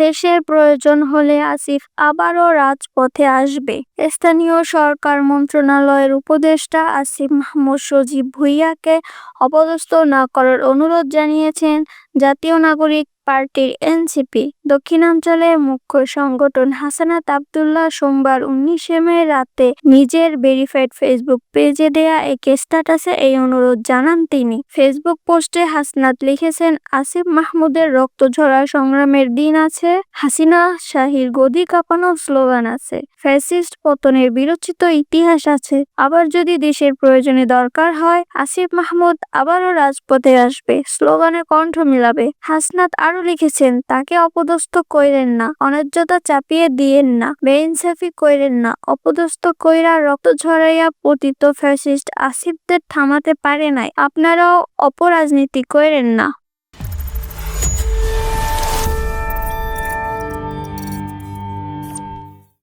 দেশের প্রয়োজন হলে আসিফ আবারও রাজপথে আসবে। স্থানীয় সরকার মন্ত্রণালয়ের উপদেষ্টা আসিফ মাহমুদ সজীব ভুইয়াকে অপদস্থ না করার অনুরোধ জানিয়েছেন জাতীয় নাগরিক পার্টির এনসিপি, দক্ষিণাঞ্চলের মুখ্য সংগঠন হাসনাত আবদুল্লাহ সোমবার উনিশে মে রাতে নিজের ভেরিফাইড ফেসবুক পেজে দেয়া এক স্ট্যাটাসে এই অনুরোধ জানান তিনি। ফেসবুক পোস্টে হাসনাত লিখেছেন, আসিফ মাহমুদের রক্ত ঝরা সংগ্রামের দিন আছে, হাসিনা শাহির গদি কাঁপানো স্লোগান আছে, ফ্যাসিস্ট পতনের বিরচিত ইতিহাস আছে, আবার যদি দেশের প্রয়োজনে দরকার হয়, আসিফ মাহমুদ আবারও রাজপথে আসবে, স্লোগানে কণ্ঠ মিলাবে। হাসনাত আরও লিখেছেন, তাকে অপদস্থ কইরেন না অনার্যতা চাপিয়ে দিয়েন না, বেইনসাফি কইরেন না, অপদস্থ কইরা রক্ত ঝরাইয়া পতিত ফ্যাসিস্ট আসিফদের থামাতে পারে নাই। আপনারাও অপরাজনীতি কইরেন না।